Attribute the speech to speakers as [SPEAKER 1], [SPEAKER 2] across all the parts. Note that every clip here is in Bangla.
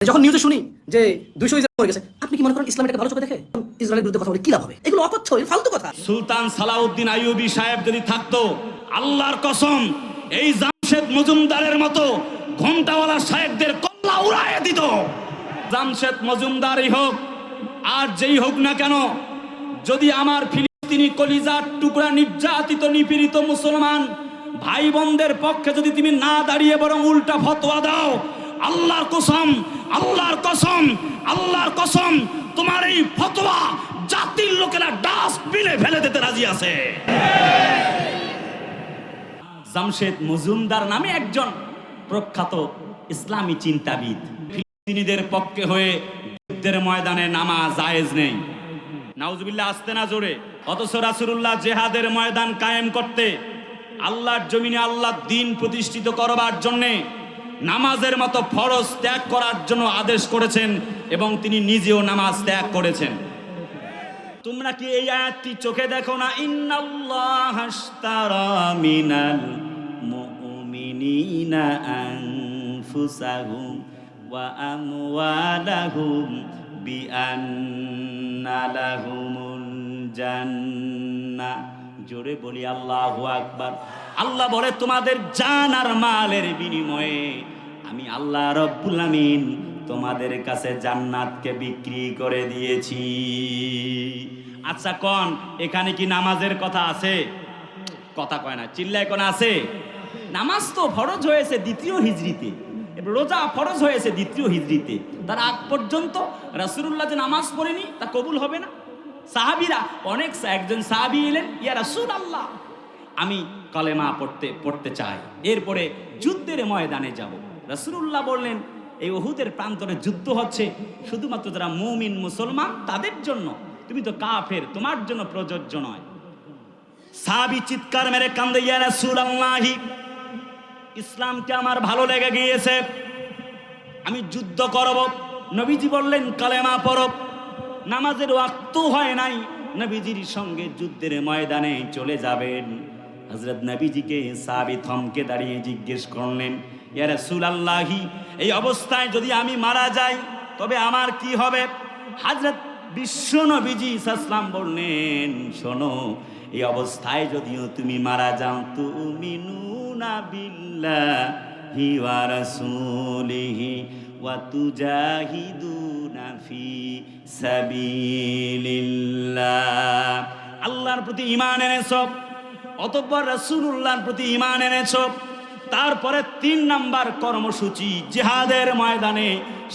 [SPEAKER 1] যখন নিউজে শুনি যে দুইশো ইসরায়েল মরে গেছে, আপনি কি মনে করেন ইসলাম এটাকে ভালো চোখে দেখে? ইসরায়েলের বিরুদ্ধে কথা বলে কি লাভ হবে? এগুলো অকথ্য ফালতু কথা।
[SPEAKER 2] সুলতান সালাউদ্দিন আইয়ুবী সাহেব যদি থাকতো, আল্লাহর কসম, এই জামশেদ মজুমদারের মতো ঘন্টাওয়ালা সাহেবদের কল্লা উড়াইয়ে দিত। জামশেদ মজুমদারই হোক, আর যেই হোক না কেন, যদি আমার ফিলিস্তিনি কলিজার টুকরা নির্যাতিত, নিপীড়িত মুসলমান ভাই বোনদের পক্ষে যদি তুমি না দাঁড়িয়ে বরং উল্টা ফতোয়া দাও আল্লাহর কসম আল্লাহর কসম আল্লাহর কসম, তোমার এই ফতোয়া জাতির লোকেরা ডাস্টবিনে ফেলে দিতে রাজি আছে। জামশেদ মজুমদার নামে একজন প্রখ্যাত ইসলামী চিন্তাবিদ। ফিলিস্তিনিদের পক্ষে হয়ে যুদ্ধের ময়দানে নামা জায়েজ নেই। নাউজুবিল্লাহ, আসতে না জোরে। অথচ রাসূলুল্লাহ জেহাদের ময়দান কায়েম করতে আল্লাহর জমিনে আল্লাহর দিন প্রতিষ্ঠিত করবার জন্যে নামাজের মতো ফরজ ত্যাগ করার জন্য আদেশ করেছেন এবং তিনি নিজেও নামাজ ত্যাগ করেছেন। তোমরা কি এই আয়াতটি চোখে দেখো না? মিনাল ওয়া জোরে বলি, আল্লাহু আকবার। আল্লাহ বলে, তোমাদের জান আর মালের বিনিময়ে আমি আল্লাহ রব্বুল আমিন তোমাদের কাছে জান্নাতকে বিক্রি করে দিয়েছি। আচ্ছা কন, এখানে কি নামাজের কথা আছে? কথা কয় না, চিল্লায় কোন, আছে? নামাজ তো ফরজ হয়েছে দ্বিতীয় হিজড়িতে। রোজা ফরজ হয়েছে দ্বিতীয় হিজড়িতে। তার আগ পর্যন্ত রাসূলুল্লাহ যে নামাজ পড়েনি, তা কবুল হবে না? সাহাবীরা, অনেক একজন সাহাবী এলেন, ইয়া রাসূল আল্লাহ আমি কলেমা পড়তে পড়তে চাই। এরপরে যুদ্ধের ময়দানে যাব। রাসূলুল্লাহ বললেন, এই ওহুদের প্রান্তরে যুদ্ধ হচ্ছে, শুধুমাত্র যারা মুমিন মুসলমান তাদের জন্য। তুমি তো কাফের, তোমার জন্য প্রযোজ্য নয়। সাবি চিৎকার মেরে কান্দে, ইয়া ইসলামকে আমার ভালো লেগে গিয়েছে। আমি যুদ্ধ করব। নবীজি বললেন, কালেমা পরব নামাজের ওয়াক্ত হয় নাই। নবীজির সঙ্গে যুদ্ধের ময়দানে চলে যাবেন। হজরত নবীজিকে সাবি থমকে দাঁড়িয়ে জিজ্ঞেস করলেন ইয়া এই অবস্থায় যদি আমি মারা যাই, তবে আমার কি হবে? হজরত বিশ্ব নবীজি সাসলাম বললেন, শোনো, এই অবস্থায় যদিও তুমি মারা যাও তুমি নুনা বিল্লাহি ওয়া রাসূলিহি ওয়া তুজাহিদুনা ফি সাবিলিল্লাহ। আল্লাহর প্রতি ঈমান এনেছো, অতঃপর রাসূলুল্লাহর প্রতি ঈমান এনেছো। তারপরে তিন নাম্বার কর্মসূচি জেহাদের ময়দানে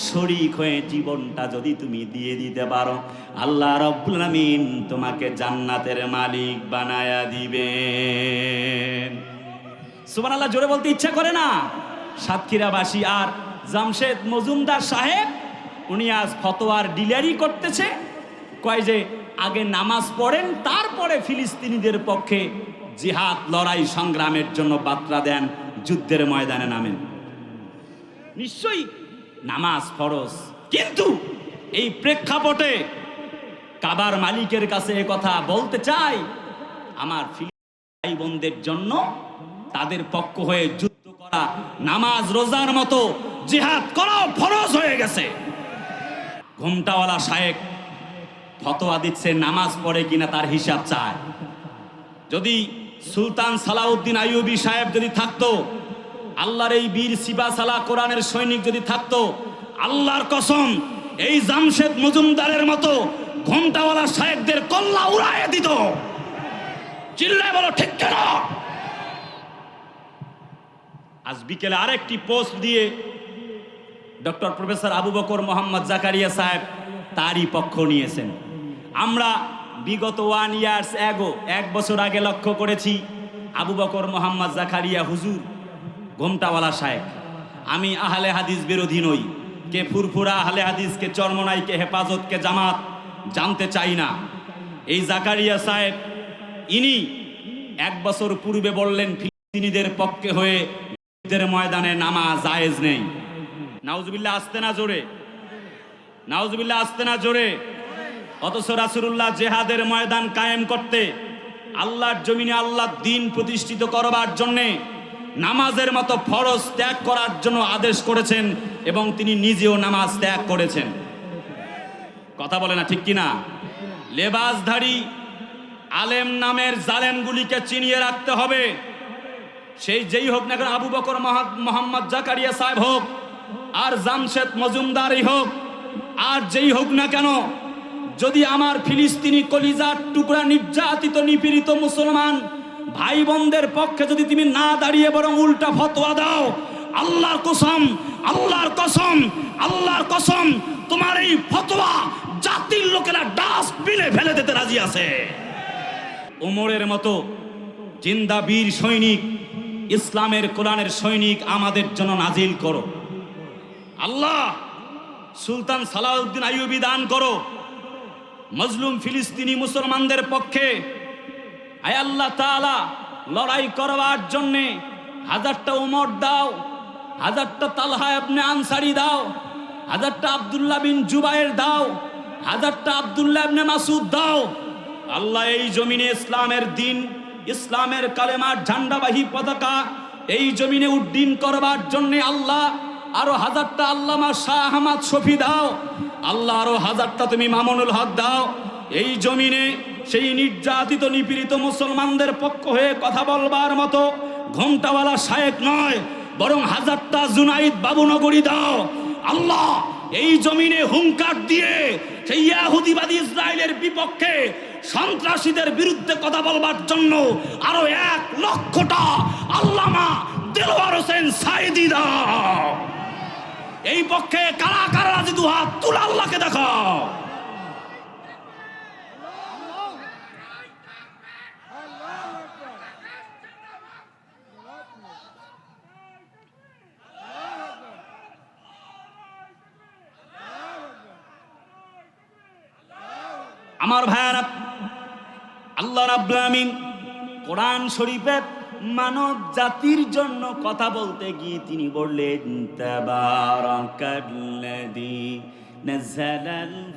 [SPEAKER 2] শরিক হয়ে জীবনটা যদি তুমি দিয়ে দিতে পারো, আল্লাহ রব্বুল তোমাকে জান্নাতের মালিক বানায়া দিবেন। সুবান আল্লাহ জোরে বলতে ইচ্ছা করে না? সাতক্ষীরাবাসী আর জামশেদ মজুমদার সাহেব, উনি আজ ফতোয়ার ডিলারি করতেছে, কয় যে আগে নামাজ পড়েন, তারপরে ফিলিস্তিনিদের পক্ষে জিহাদ লড়াই সংগ্রামের জন্য বার্তা দেন। যুদ্ধের ময়দানে নামেন। নিশ্চয়ই। নামাজ ফরজ। কিন্তু এই প্রেক্ষাপটে কাবার মালিকের কাছে কথা বলতে চাই আমার ভাই বোনদের জন্য তাদের পক্ষ হয়ে যুদ্ধ করা নামাজ রোজার মতো জিহাদ করা ফরজ হয়ে গেছে। ঘুমটাওয়ালা শায়েক ফতোয়া দিচ্ছে নামাজ পড়ে কিনা তার হিসাব চায় যদি সুলতান সালাউদ্দিন আইয়ুবী সাহেব যদি থাকতো, আল্লাহর এই বীর সিবা সালা কোরআনের সৈনিক যদি থাকতো, আল্লাহর কসম, এই জামশেদ মজুমদারের মতো ঘন্টাওয়ালা সাহেবদের কল্লা উড়াইয়ে দিত। চিল্লায় বলো, ঠিক কেন? আজ বিকেলে আরেকটি পোস্ট দিয়ে ডক্টর প্রফেসর আবু বকর মোহাম্মদ জাকারিয়া সাহেব তারই পক্ষ নিয়েছেন। আমরা বিগত ওয়ান ইয়ার্স এগো এক বছর আগে লক্ষ্য করেছি আবু বকর মোহাম্মদ জাকারিয়া হুজুর, ঘোমটাওয়ালা সাহেব আমি আহলে হাদিস বিরোধী নই, কে ফুরফুরা আহলে হাদিস কে চরমনাই কে হেফাজত, কে জামাত, জানতে চাই না। এই জাকারিয়া সাহেব, ইনি এক বছর পূর্বে বললেন, ফিলিস্তিনিদের পক্ষে হয়ে ময়দানে নামা জায়েজ নেই। নাউজুবিল্লাহ, আসতে না জোরে? নাউজুবিল্লাহ, আসতে না জোরে? অথচ রাসূলুল্লাহ জেহাদের ময়দান কায়েম করতে আল্লাহর জমিনে আল্লাহর দিন প্রতিষ্ঠিত করবার জন্যে নামাজের মতো ফরজ ত্যাগ করার জন্য আদেশ করেছেন এবং তিনি নিজেও নামাজ ত্যাগ করেছেন। কথা বলে না, ঠিক কিনা? লেবাসধারী আলেম নামের জালেমগুলিকে চিনিয়ে রাখতে হবে। সেই যেই হোক না কেন, আবু বকর মহা- মোহাম্মদ জাকারিয়া সাহেব হোক, আর জামশেদ মজুমদারই হোক, আর যেই হোক না কেন যদি আমার ফিলিস্তিনি কলিজার টুকরা নির্যাতিত, নিপীড়িত মুসলমান ভাই বোনদের পক্ষে যদি তুমি না দাঁড়িয়ে বরং উল্টা ফতোয়া দাও, আল্লাহর কসম আল্লাহর কসম আল্লাহর কসম, তোমার এই ফতোয়া জাতির লোকেরা ডাস্টবিনে ফেলে দিতে রাজি আছে। ওমরের মতো জিন্দা বীর সৈনিক, ইসলামের কোরআনের সৈনিক আমাদের জন্য নাজিল করো। আল্লাহ সুলতান সালাউদ্দিন আইয়ুবি দান করো। মজলুম ফিলিস্তিনি মুসলমানদের পক্ষে আয় আল্লাহ তাআলা লড়াই করবার জন্যে হাজারটা উমর দাও, হাজারটা তালহা আপনি আনসারি দাও, হাজারটা আব্দুল্লাহ বিন জুবাইর দাও, হাজারটা আব্দুল্লাহ ইবনে মাসুদ দাও। আল্লাহ এই জমিনে ইসলামের দিন, ইসলামের কালেমার ঝান্ডাবাহী পতাকা, এই জমিনে উড্ডীন করবার জন্যে আল্লাহ আরও হাজারটা আল্লামা শাহ আহমদ শফি দাও। আল্লাহ আরও হাজারটা তুমি মামুনুল হক দাও। এই জমিনে সেই নির্যাতিত, নিপীড়িত মুসলমানদের পক্ষ হয়ে কথা বলবার মতো ঘন্টাওয়ালা শায়েক নয়, বরং হাজারটা জুনাইদ বাবুনগরী দাও। আল্লাহ, এই জমিনে হুঙ্কার দিয়ে সেই ইয়াহুদিবাদী ইসরায়েলের বিপক্ষে সন্ত্রাসীদের বিরুদ্ধে কথা বলবার জন্য আরও এক লক্ষটা আল্লামা দেলোয়ার হোসেন সাইদি দাও। এই পক্ষে কারা কারা রাজি দু হাত আল্লাহকে দেখাও। আমার ভাইয়ারা, আল্লাহ রাব্বুল আমিন কোরআন শরীফে মানব জাতির জন্য কথা বলতে গিয়ে তিনি বললেন তাবারাকাল্লাযী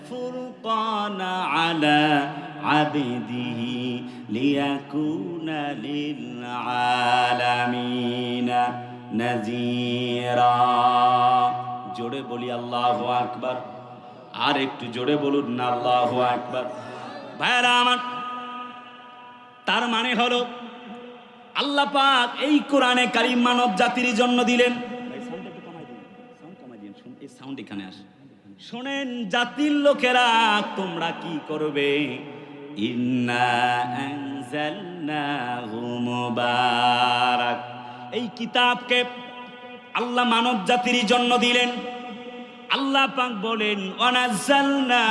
[SPEAKER 2] ফুরকানা আলা আবদিহি লিয়াকুনা লিল আলামিনা নাযীরা। জোরে বলি আল্লাহু আকবার। আর একটু জোরে বলুন না, আল্লাহ একবার ভাইরা আমার, তার মানে হলো আল্লাহ পাক এই কোরআনে কারিম মানব জাতির জন্য দিলেন। সাউন্ড এখানে আসে। শোনেন জাতির লোকেরা তোমরা কি করবে? এই কিতাবকে আল্লাহ মানব জাতির জন্য দিলেন। আল্লাহ পাক বলেন অনাজালনা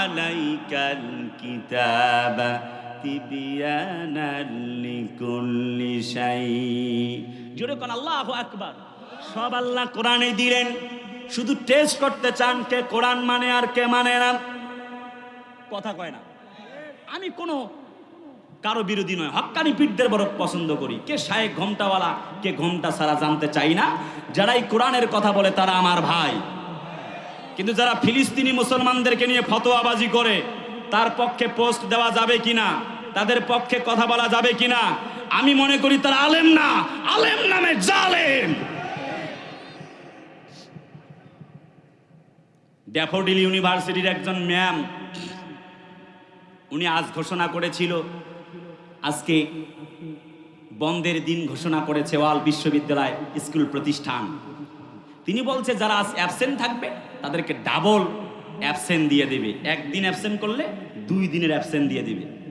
[SPEAKER 2] আলাইকাল কিতাবা জোরে কোন আল্লাহু আকবার। সব আল্লাহ কোরআনে দিলেন। শুধু টেস্ট করতে চান কে কোরআন মানে আর কে মানে না। কথা কয় না। আমি কোনো কারও বিরোধী নয়। হক্কানি পীরদের বড় পছন্দ করি। কে শায়েক ঘোমটাওয়ালা, কে ঘোমটা ছাড়া জানতে চাই না। যারাই কোরআনের কথা বলে তারা আমার ভাই। কিন্তু যারা ফিলিস্তিনি মুসলমানদেরকে নিয়ে ফতোয়াবাজি করে, তার পক্ষে পোস্ট দেওয়া যাবে কিনা? তাদের পক্ষে কথা বলা যাবে কিনা? আমি মনে করি তারা আলেম না। আলেম নামে জালেম। ড্যাফোডিল ইউনিভার্সিটির একজন ম্যাম, উনি আজ ঘোষণা করেছিল, আজকে বন্ধের দিন ঘোষণা করেছে ওয়াল বিশ্ববিদ্যালয় স্কুল প্রতিষ্ঠান। তিনি বলছে, যারা আজ অ্যাবসেন্ট থাকবে, তাদেরকে ডাবল অ্যাবসেন্ট দিয়ে দেবে। একদিন অ্যাবসেন্ট করলে দুই দিনের অ্যাবসেন্ট দিয়ে দিবে।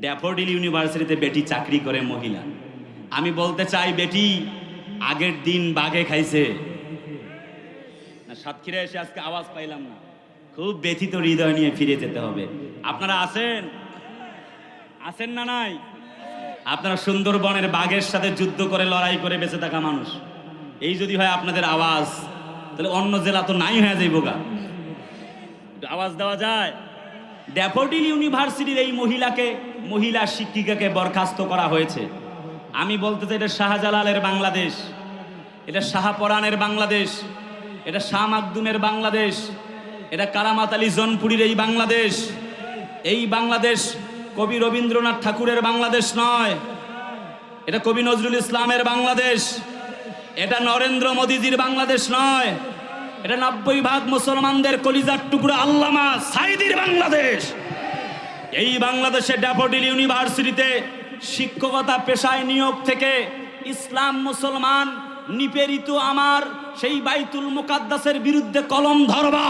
[SPEAKER 2] ড্যাফোডিল ইউনিভার্সিটিতে বেটি চাকরি করে মহিলা। আমি বলতে চাই, বেটি, আগের দিন বাঘে খাইছে। সাতক্ষীরা এসে আজকে আওয়াজ পাইলাম না। খুব ব্যথিত হৃদয় নিয়ে ফিরে যেতে হবে। আপনারা আছেন? আছেন না নাই? আপনারা সুন্দরবনের বাঘের সাথে যুদ্ধ করে, লড়াই করে বেঁচে থাকা মানুষ। এই যদি হয় আপনাদের আওয়াজ, তাহলে অন্য জেলা তো নাই হয়ে যাইব গা। আওয়াজ দেওয়া যায়। ড্যাফোডিল ইউনিভার্সিটির এই মহিলাকে মহিলা শিক্ষিকাকে বরখাস্ত করা হয়েছে। আমি বলতে চাই, এটা শাহজালালের বাংলাদেশ, এটা শাহপরানের বাংলাদেশ, এটা শাহ মাকদুমের বাংলাদেশ, এটা কারামাত আলী জনপুরীর এই বাংলাদেশ। এই বাংলাদেশ কবি রবীন্দ্রনাথ ঠাকুরের বাংলাদেশ নয়। এটা কবি নজরুল ইসলামের বাংলাদেশ। এটা নরেন্দ্র মোদীজির বাংলাদেশ নয়। এটা নব্বই ভাগ মুসলমানদের কলিজার টুকরো আল্লামা সাইদির বাংলাদেশ। এই বাংলাদেশে ড্যাফোডিল ইউনিভার্সিটিতে শিক্ষকতা পেশায় নিয়োগ থেকে ইসলাম মুসলমান নিপেরিত আমার সেই বাইতুল মুকাদ্দাসের বিরুদ্ধে কলম ধরবা।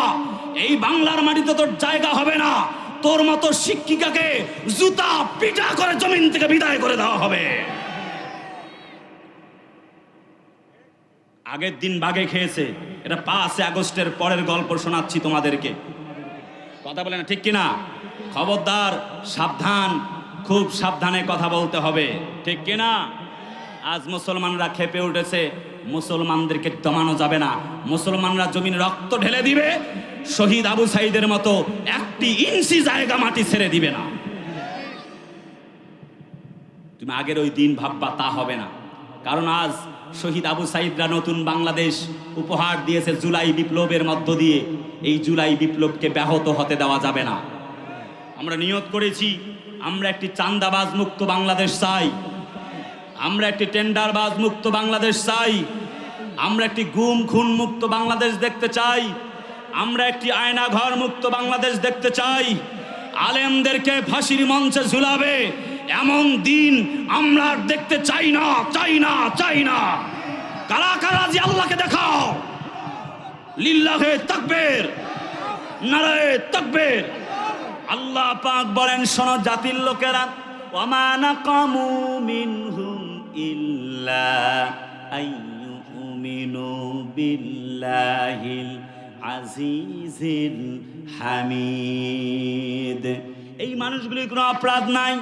[SPEAKER 2] এই বাংলার মাটিতে তোর জায়গা হবে না। তোর মতো শিক্ষিকাকে জুতা পিটা করে জমিন থেকে বিদায় করে দেওয়া হবে। আগের দিন বাগে খেয়েছে। এটা পাঁচ আগস্টের পরের গল্প শোনাচ্ছি তোমাদেরকে। কথা বলে না, ঠিক কিনা? খবরদার, সাবধান, খুব সাবধানে কথা বলতে হবে। ঠিক কিনা? আজ মুসলমানরা খেপে উঠেছে, মুসলমানদেরকে দমানো যাবে না। মুসলমানরা জমিন রক্ত ঢেলে দিবে, শহীদ আবু সাইদের মতো একটি ইঞ্চি জায়গা মাটি ছেড়ে দিবে না। তুমি আগের ওই দিন ভাববা, তা হবে না। কারণ আজ শহীদ আবু সাইদরা নতুন বাংলাদেশ উপহার দিয়েছে জুলাই বিপ্লবের মধ্য দিয়ে। এই জুলাই বিপ্লবকে ব্যাহত হতে দেওয়া যাবে না। আমরা নিয়ত করেছি, আমরা একটি চান্দাবাজ মুক্ত বাংলাদেশ চাই। আমরা একটি টেন্ডারবাজ মুক্ত বাংলাদেশ চাই। আমরা একটি গুম, খুন মুক্ত বাংলাদেশ দেখতে চাই। আমরা একটি আয়না ঘর মুক্ত বাংলাদেশ দেখতে চাই। আলেমদেরকে ফাঁসির মঞ্চে ঝুলাবে, এমন দিন আমরা দেখতে চাই না চাই না চাই না। কারা কারা যে আল্লাহকে দেখাও? লিল্লাহে তাকবীর, নারায়ে তাকবীর। আল্লাহ পাক বলেন, শোনো জাতির লোকেরা ওয়ামা নাকামু মিনহুম ইল্লা আইয়ুমিনু বিল্লাহিল আজিজিল হামিদ. এই মানুষগুলির কোনো অপরাধ নাই।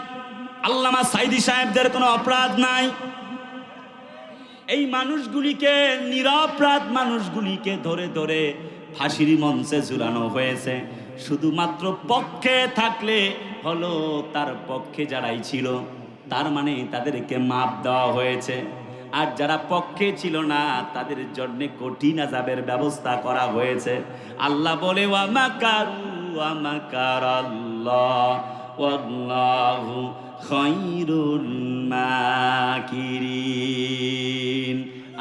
[SPEAKER 2] আল্লামা সাইদি সাহেবদের কোনো অপরাধ নাই। এই মানুষগুলিকে নিরপরাধ মানুষগুলিকে ধরে ধরে ফাঁসির মঞ্চে ঝুলানো হয়েছে। শুধুমাত্র পক্ষে থাকলে হলো তার পক্ষে যারাই ছিল, তার মানে তাদেরকে মাপ দেওয়া হয়েছে। আর যারা পক্ষে ছিল না, তাদের জন্য কঠিন আজাবের ব্যবস্থা করা হয়েছে। আল্লাহ বলে আল্লাহ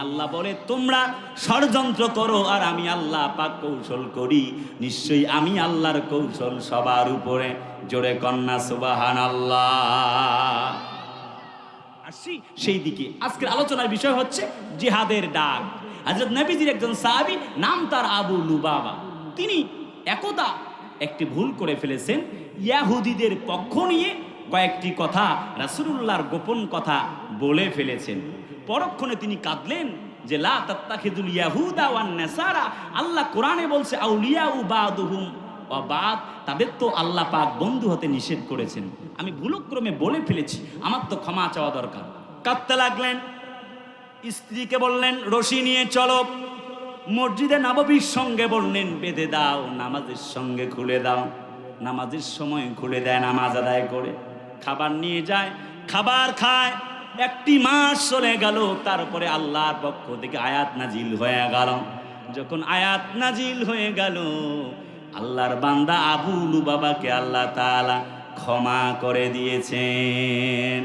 [SPEAKER 2] আল্লাহ বলে, তোমরা ষড়যন্ত্র করো আর আমি আল্লাহ পাক কৌশল করি। নিশ্চয়ই আমি আল্লাহর কৌশল সবার উপরে জোরে কন্যা সুবাহান আল্লাহ আসছি সেই দিকে। আজকের আলোচনার বিষয় হচ্ছে জিহাদের ডাক। হযরত নবীজির একজন সাহাবী, নাম তার আবু লুবাবা। তিনি একদা একটি ভুল করে ফেলেছেন। ইয়াহুদিদের পক্ষ নিয়ে কয়েকটি কথা রাসূলুল্লাহর গোপন কথা বলে ফেলেছেন। পরক্ষণে তিনি কাঁদলেন যে, লা ইয়াহুদা ওয়ান আল্লাহ কোরআনে বলছে আউলিয়া বাদুহুম। বাদ তাদের তো আল্লাহ পাক বন্ধু হতে নিষেধ করেছেন। আমি ভুলক্রমে বলে ফেলেছি, আমার তো ক্ষমা চাওয়া দরকার। কাঁদতে লাগলেন, স্ত্রীকে বললেন, রশি নিয়ে চলো। মসজিদে নববীর সঙ্গে বললেন, বেঁধে দাও, নামাজের সঙ্গে খুলে দাও। নামাজের সময় খুলে দেয়, নামাজ আদায় করে। খাবার নিয়ে যায়, খাবার খায়, একটি মাস চলে গেল, তারপরে আল্লাহর পক্ষ থেকে আয়াত নাজিল হয়ে গেল। যখন আয়াত নাজিল হয়ে গেল, আল্লাহর বান্দা আবুলু বাবাকে আল্লাহ তাআলা ক্ষমা করে দিয়েছেন।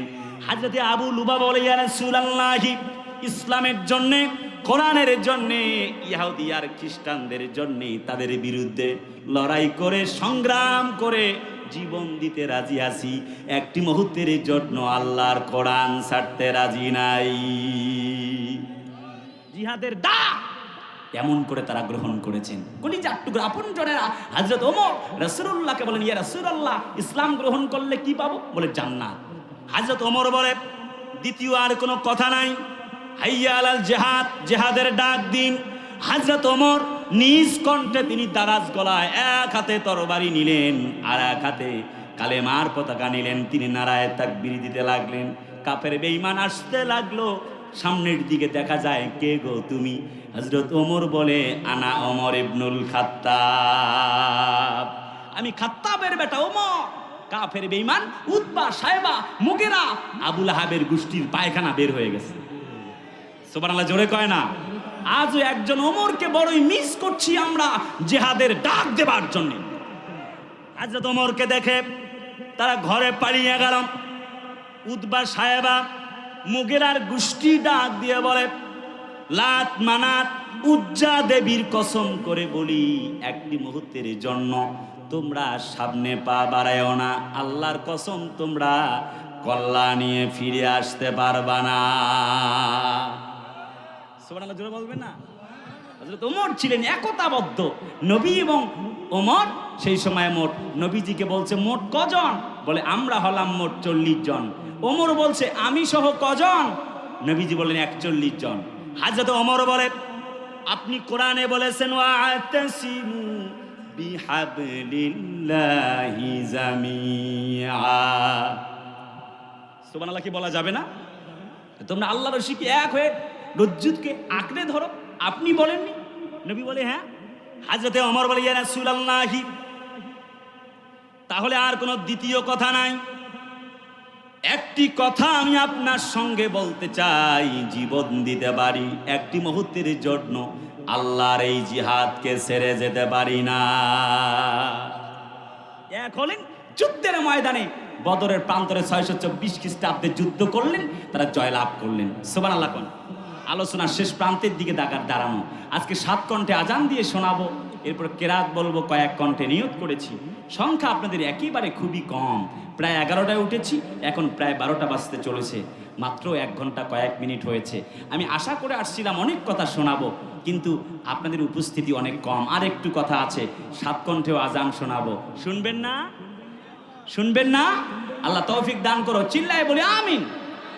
[SPEAKER 2] হাজরতে আবু লুবা বলে, ইয়া রাসূলুল্লাহি, ইসলামের জন্যে, কোরআনের জন্যে ইহুদি আর খ্রিস্টানদের জন্যে তাদের বিরুদ্ধে লড়াই করে, সংগ্রাম করে জীবন দিতে রাজি আছি। একটি মুহূর্তের জন্য আল্লাহর কোরআন ছাড়তে রাজি নাই। জিহাদের ডাক এমন করে তারা গ্রহণ করেছেন। কলিজার টুকরা আপন জনেরা হযরত ওমর রাসূলুল্লাহকে বলেন, ইয়া রাসূলুল্লাহ, ইসলাম গ্রহণ করলে কি পাবো? বলে, জান্নাত। হযরত ওমর বলে, দ্বিতীয় আর কোনো কথা নাই। হাইয়া আলাল জেহাদ, জেহাদের ডাক দিন। হযরত ওমর নিজ কণ্ঠে তিনি দারাজ গলায় এক হাতে তরবারি নিলেন, আর এক হাতে কালেমার পতাকা নিলেন। তিনি নারায় তাকবীর দিতে লাগলেন। কাপের বেঈমান আসতে লাগল। সামনের দিকে দেখা যায়, কে গো তুমি? হজরত ওমর বলে, আনা ওমর ইবনুল খাত্তাব। আমি খাত্তাবের বেটা ওমর। কাফের বেঈমান উৎপা সাহেবা, মুগেরা, আবুল আহাবের গোষ্ঠীর পায়খানা বের হয়ে গেছে। সুবহানাল্লাহ, জোরে কয় না? আজও একজন ওমরকে বড়ই মিস করছি আমরা জেহাদের ডাক দেবার জন্য। হজরত ওমরকে দেখে তারা ঘরে পালিয়ে গেল উদ্বা সাহেবা মুগেরার গোষ্ঠী ডাক দিয়ে বলে, লাত মানাত উজ্জা দেবীর কসম করে বলি, একটি মুহূর্তের জন্য তোমরা সামনে পা বাড়ায়ও না। আল্লাহর কসম তোমরা কল্লা নিয়ে ফিরে আসতে পারবা না। সুবহানাল্লাহ, জোরে বলবেন না? হযরত ওমর ছিলেন একতাবদ্ধ। নবী এবং ওমর, সেই সময় মোট নবীজিকে বলছে, মোট কজন? বলে, আমরা হলাম মোট চল্লিশ জন। ওমর বলছে, আমি সহ কজন? নবীজি বলেন একচল্লিশ জন। হাজরত ওমর বলে, আপনি কোরআনে বলেছেন, ওয়াতাসিমু বিহাবলিল্লাহি জামিআ। সুবহানাল্লাহ কি বলা যাবে না? তোমরা আল্লাহ রশিকে এক হয়ে রজ্জুদকে আঁকড়ে ধরো। আপনি বলেননি? নবী বলে হ্যাঁ হাজরতে অমর বলে, ইয়া রাসূলুল্লাহি। তাহলে আর কোনো দ্বিতীয় কথা নাই। একটি কথা আমি আপনার সঙ্গে বলতে চাই, জীবন দিতে পারি, একটি মুহূর্তের জন্য আল্লাহর এই জিহাদকে ছেড়ে যেতে পারি না। এক হলেন যুদ্ধের ময়দানে, বদরের প্রান্তরে ছয়শো চব্বিশ খ্রিস্টাব্দে যুদ্ধ করলেন, তারা জয়লাভ করলেন। সোবান আল্লাহ আলোচনার শেষ প্রান্তের দিকে দাগার দাঁড়ানো। আজকে সাত কণ্ঠে আজান দিয়ে শোনাবো, এরপর কেরাত বলব, কয়েক কণ্ঠে নিয়োগ করেছি। সংখ্যা আপনাদের একেবারে খুবই কম। প্রায় এগারোটায় উঠেছি, এখন প্রায় বারোটা বাজতে চলেছে। মাত্র এক ঘণ্টা কয়েক মিনিট হয়েছে। আমি আশা করে আসছিলাম অনেক কথা শোনাবো, কিন্তু আপনাদের উপস্থিতি অনেক কম। আর একটু কথা আছে, সাত কণ্ঠেও আজান শোনাবো। শুনবেন না? শুনবেন না? আল্লাহ তৌফিক দান করো, চিল্লায় বলে, আমিন।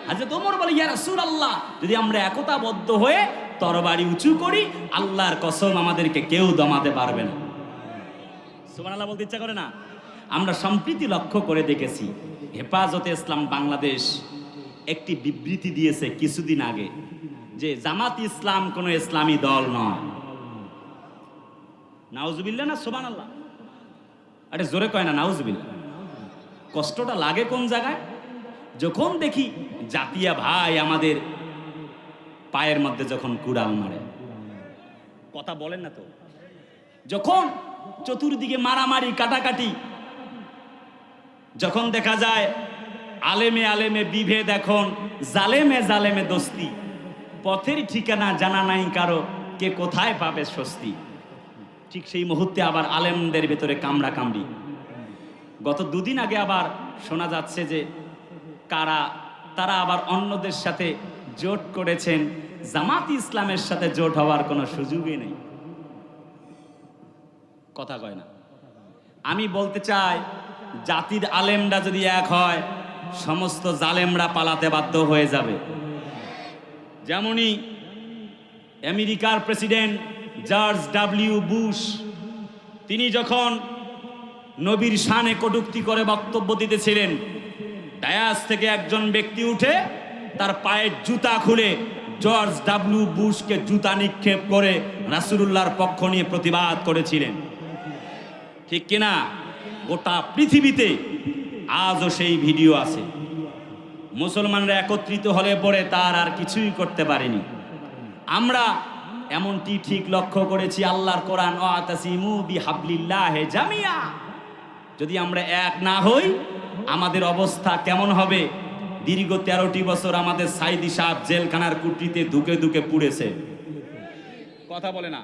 [SPEAKER 2] হাজরত ওমর বলে, ইয়া রাসূলুল্লাহ, যদি আমরা একতাবদ্ধ হয়ে তরবারি উঁচু করি, আল্লাহর কসম আমাদেরকে কেউ দমাতে পারবে না। সুবহানাল্লাহ বলতে ইচ্ছা করে না? আমরা সম্প্রীতি লক্ষ্য করে দেখেছি, হেফাজতে ইসলাম বাংলাদেশ একটি বিবৃতি দিয়েছে কিছুদিন আগে, যে জামাত ইসলাম কোনো ইসলামী দল নয়। নাউজুবিল্লাহ না সুবহানাল্লাহ? আরে জোরে কয় না, নাউজুবিল্লাহ। কষ্টটা লাগে কোন জায়গায়? যখন দেখি জাতিয়া ভাই আমাদের পায়ের মধ্যে যখন কুড়াল মারে। কথা বলেন না তো। যখন চতুর্দিকে মারামারি, কাটাকাটি, যখন দেখা যায় আলেমে আলেমে বিভেদ এখন, জালেমে জালেমে দোস্তি, পথের ঠিকানা জানা নাই কারও, কে কোথায় পাবে স্বস্তি? ঠিক সেই মুহূর্তে আবার আলেমদের ভেতরে কামড়া কামড়ি গত দুদিন আগে আবার শোনা যাচ্ছে যে কারা? তারা আবার অন্যদের সাথে জোট করেছেন। জামাত ইসলামের সাথে জোট হওয়ার কোনো সুযোগই নেই। কথা কয় না। আমি বলতে চাই, জাতির আলেমরা যদি এক হয়, সমস্ত জালেমরা পালাতে বাধ্য হয়ে যাবে। যেমনই আমেরিকার প্রেসিডেন্ট জর্জ ডাব্লিউ বুশ, তিনি যখন নবীর শানে কটুক্তি করে বক্তব্য দিতেছিলেন ডায়াস থেকে একজন ব্যক্তি উঠে তার পায়ের জুতা খুলে জর্জ ডাব্লিউ বুশকে জুতা নিক্ষেপ করে রাসূলুল্লাহর পক্ষ নিয়ে প্রতিবাদ করেছিলেন। ঠিক কিনা? গোটা পৃথিবীতে আজও সেই ভিডিও আছে। মুসলমানরা একত্রিত হলে পরে তার আর কিছুই করতে পারেনি। আমরা এমনটি ঠিক লক্ষ্য করেছি, আল্লাহর কোরআন যদি আমরা এক না হই আমাদের অবস্থা কেমন হবে? দীর্ঘ তেরোটি বছর আমাদের সাইদি সাহেব জেলখানার কুটিতে ধুকে ধুকে পুড়েছে। কথা বলে না।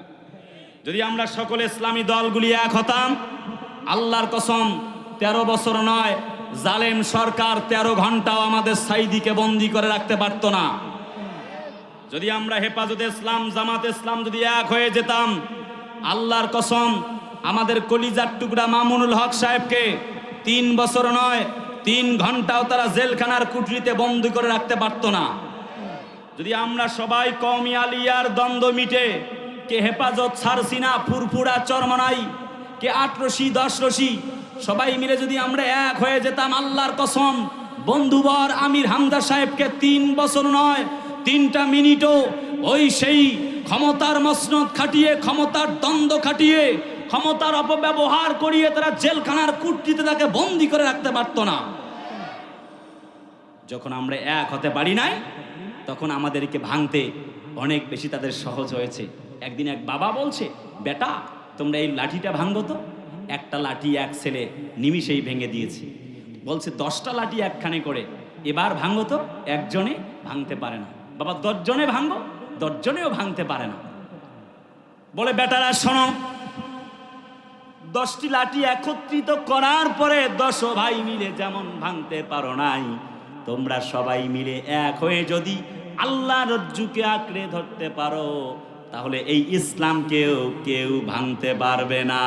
[SPEAKER 2] যদি আমরা সকলে ইসলামী দলগুলি এক হতাম, আল্লাহর কসম, তেরো বছর নয়, জালেম সরকার তেরো ঘন্টাও আমাদের সাইদিকে বন্দি করে রাখতে পারতো না। যদি আমরা হেফাজতে ইসলাম, জামাত ইসলাম যদি এক হয়ে যেতাম, আল্লাহর কসম, আমাদের কলিজার টুকরা মামুনুল হক সাহেবকে তিন বছর নয়, তিন ঘন্টাও তারা জেলখানার কুটরিতে বন্দি করে রাখতে পারত না। যদি আমরা সবাই কমি আলিয়ার দ্বন্দ্ব মিটে, কে হেফাজত ছাড়সিনা ফুরফুরা চরমনাই কে আট রশি দশ রশি সবাই মিলে যদি আমরা এক হয়ে যেতাম আল্লাহর কসম, বন্ধুবর আমির হামদা সাহেবকে তিন বছর নয়, তিনটা মিনিটও ওই সেই ক্ষমতার মসনদ খাটিয়ে, ক্ষমতার দ্বন্দ্ব খাটিয়ে ক্ষমতার অপব্যবহার করিয়ে তারা জেলখানার কুটটিতে তাকে বন্দি করে রাখতে পারতো না। যখন আমরা এক হতে পারি নাই, তখন আমাদেরকে ভাঙতে অনেক বেশি তাদের সহজ হয়েছে। একদিন এক বাবা বলছে, বেটা, তোমরা এই লাঠিটা ভাঙবো তো। একটা লাঠি এক ছেলে নিমিষেই ভেঙে দিয়েছে। বলছে, দশটা লাঠি একখানে করে। এবার ভাঙো তো, একজনে ভাঙতে পারে না। বাবা, দশজনে ভাঙো দশজনেও ভাঙতে পারে না। বলে, বেটারা, শোনো দশটি লাঠি একত্রিত করার পরে দশ ভাই মিলে যেমন ভাঙতে পারো নাই, তোমরা সবাই মিলে এক হয়ে যদি আল্লাহ রজ্জুকে আঁকড়ে ধরতে পারো, তাহলে এই ইসলামকেও কেউ ভাঙতে পারবে না।